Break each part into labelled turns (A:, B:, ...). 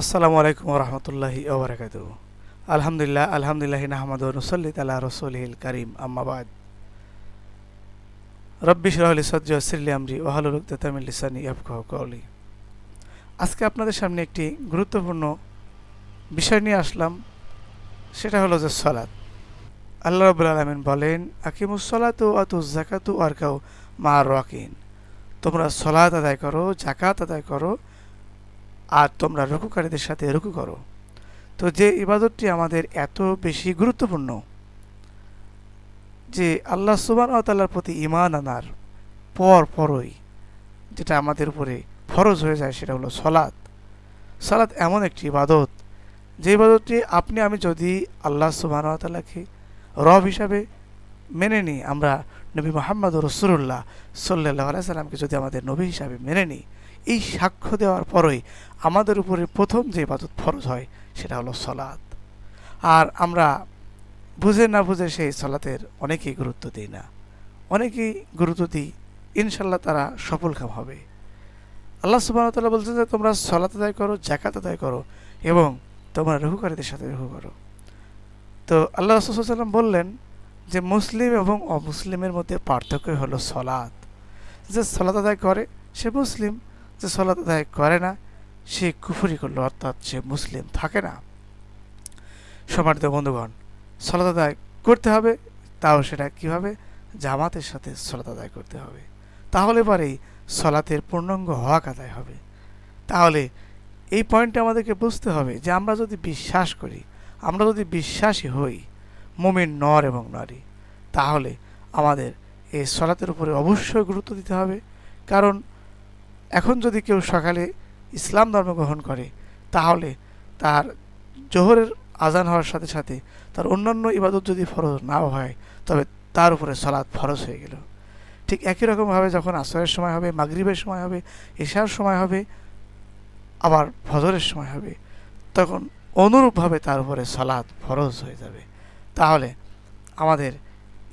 A: আসসালামু আলাইকুম রহমতুল্লাহি ওবরাকাত আলহামদুলিল্লাহ আলহামদুলিল্লাহ নাহমদ নসল্লি তালা রসুলহিল করিম আম্মাবাদ রব্বি শরহলি সজ্জ সিল্লি আমরি ওহালুল তামিলিসানি আফকাহ কৌলি আজকে আপনাদের সামনে একটি গুরুত্বপূর্ণ বিষয় নিয়ে আসলাম, সেটা হলো যে সলাৎ আল্লাহ রবুল আলমিন বলেন আকিমুসলাত আতু জাকাতু আরকাউ মা রকিন। তোমরা সলাৎ আদায় করো জাকাত আদায় করো আর তোমরা রুকুকারীদের সাথে রুকু করো। তো যে ইবাদতটি আমাদের এত বেশি গুরুত্বপূর্ণ যে আল্লাহ সুবান তাল্লার প্রতি ইমান আনার পর পরই যেটা আমাদের উপরে ফরজ হয়ে যায় সেটা হলো সলাৎ। সলাৎ এমন একটি ইবাদত, যে ইবাদতটি আপনি, আমি যদি আল্লাহ সুবাহ তাল্লাহকে রব হিসাবে মেনে নিই, আমরা নবী মোহাম্মদ রসুল্লাহ সাল্লাহ সাল্লামকে যদি আমাদের নবী হিসাবে মেনে নিই এই সাক্ষ্য দেওয়ার পরই আমাদের উপরে প্রথম যে ইবাদত ফরজ হয়, সেটা হলো সলাৎ। আর আমরা বুঝে না বুঝে সেই সলাতের অনেকেই গুরুত্ব দিই না। অনেকেই গুরুত্ব দিই ইনশাল্লাহ তারা সফল কাম হবে। আল্লাহ সুবাহতাল্লাহ বলছেন যে, তোমরা সলাত আদায় করো জাকাত আদায় করো এবং তোমরা রহুকারীদের সাথে রহু করো। তো আল্লাহ রসুলাম বললেন যে, মুসলিম এবং অমুসলিমের মধ্যে পার্থক্য হলো সলাৎ। যে সলাত আদায় করে, সে মুসলিম যে সলাত আদায় করে না, সে কুফুরি করল, অর্থাৎ সে মুসলিম থাকে না। সম্মানিত বন্ধুগণ, সলাত আদায় করতে হবে, তাও সেটা কীভাবে? জামাতের সাথে সলাত আদায় করতে হবে। তাহলে পরেই সলাতের পূর্ণাঙ্গ হক আদায় হবে। তাহলে এই পয়েন্টটা আমাদেরকে বুঝতে হবে যে আমরা যদি বিশ্বাস করি, আমরা যদি বিশ্বাসী হই, মুমিন নর এবং নারী, তাহলে আমাদের এই সলাতের উপরে অবশ্যই গুরুত্ব দিতে হবে। কারণ এখন যদি কেউ সকালে ইসলাম ধর্ম গ্রহণ করে, তাহলে তার জোহরের আজান হওয়ার সাথে সাথে তার অন্যান্য ইবাদত যদি ফরজ নাও হয়, তবে তার উপরে সলাৎ ফরজ হয়ে গেল। ঠিক একই রকমভাবে যখন আসরের সময় হবে, মাগরিবের সময় হবে, এশার সময় হবে, আবার ফজরের সময় হবে, তখন অনুরূপভাবে তার উপরে সলাৎ ফরজ হয়ে যাবে। তাহলে আমাদের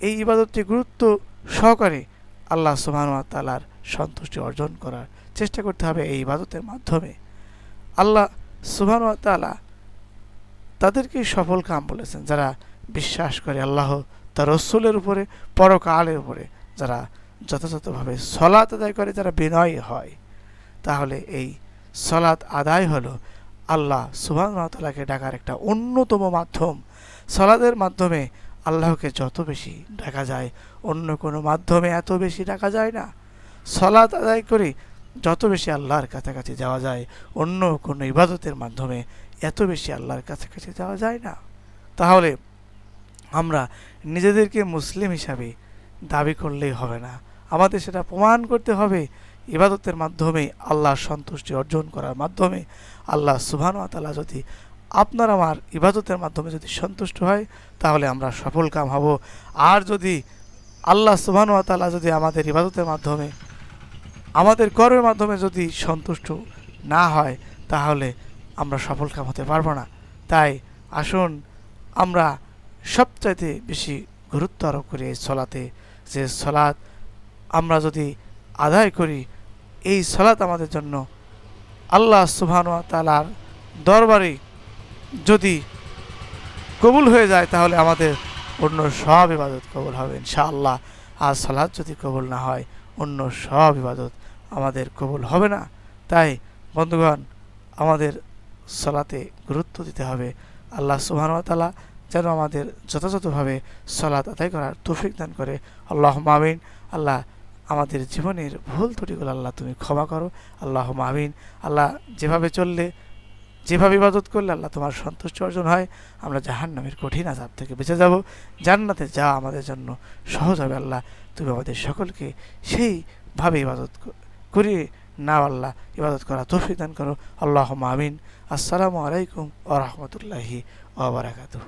A: এই ইবাদতটি গুরুত্ব সহকারে আল্লাহ সুবাহ তালার সন্তুষ্টি অর্জন করার চেষ্টা করতে হবে এই ইবাদতের মাধ্যমে। আল্লাহ সুবাহ তালা তাদেরকে সফল কাম বলেছেন। যারা বিশ্বাস করে আল্লাহ তার রসুলের উপরে, পরকালের উপরে, যারা যথাযথভাবে সলাৎ আদায় করে, যারা বিনয় হয়, তাহলে এই সলাৎ আদায় হলো আল্লাহ সুবাহতালাকে ডাকার একটা অন্যতম মাধ্যম। সলাদের মাধ্যমে আল্লাহকে যত বেশি ডাকা যায়, অন্য কোনো মাধ্যমে এত বেশি ডাকা যায় না। সলাৎ আদায় করে যত বেশি আল্লাহর কাছাকাছি যাওয়া যায়, অন্য কোনো ইবাদতের মাধ্যমে এত বেশি আল্লাহর কাছাকাছি যাওয়া যায় না। তাহলে আমরা নিজেদেরকে মুসলিম হিসাবে দাবি করলেই হবে না। আমাদের সেটা প্রমাণ করতে হবে ইবাদতের মাধ্যমে আল্লাহর সন্তুষ্টি অর্জন করার মাধ্যমে। আল্লাহ সুবহান তালা যদি আপনার আমার ইবাদতের মাধ্যমে যদি সন্তুষ্ট হয়, তাহলে আমরা সফল কাম হব। আর যদি আল্লাহ সুবহান তালা যদি আমাদের ইবাদতের মাধ্যমে আমাদের কর্মের মাধ্যমে যদি সন্তুষ্ট না হয়, তাহলে আমরা সফল কাম হতে পারব না। তাই আসুন, আমরা সবচাইতে বেশি গুরুত্ব আরোপ করি এই সলাতে, যে সলাৎ আমরা যদি আদায় করি, এই সলাৎ আমাদের জন্য আল্লাহ সুবহান তালার দরবারে যদি কবুল হয়ে যায়, তাহলে আমাদের অন্য সব ইবাদত কবুল হবে ইনশাআল্লাহ। আর সলাৎ যদি কবুল না হয়, অন্য সব ইবাদত আমাদের কবুল হবে না। তাই বন্ধুগণ, আমাদের সলাতে গুরুত্ব দিতে হবে। আল্লাহ সুবাহতালা যেন আমাদের যথাযথভাবে সলাৎ আদায় করার তৌফিক দান করে। আল্লাহ মামিন আল্লাহ আমাদের জীবনের ভুল ত্রুটিগুলো আল্লাহ তুমি ক্ষমা করো। আল্লাহ মামিন আল্লাহ যেভাবে চললে, যেভাবে ইবাদত করলে আল্লাহ তোমার সন্তুষ্ট অর্জন হয়। আমরা জাহান নামের কঠিন আজাব থেকে বেঁচে যাব। জান্নাতে যা আমাদের জন্য সহজ হবে আল্লাহ। তুমি আমাদের সকলকে সেইভাবে ইবাদত করিয়ে না আল্লাহ, ইবাদত করা তৌফিক দান করো। আল্লাহ আমিন। আসসালামু আলাইকুম আ রহমতুল্লাহি আবরাকাতহ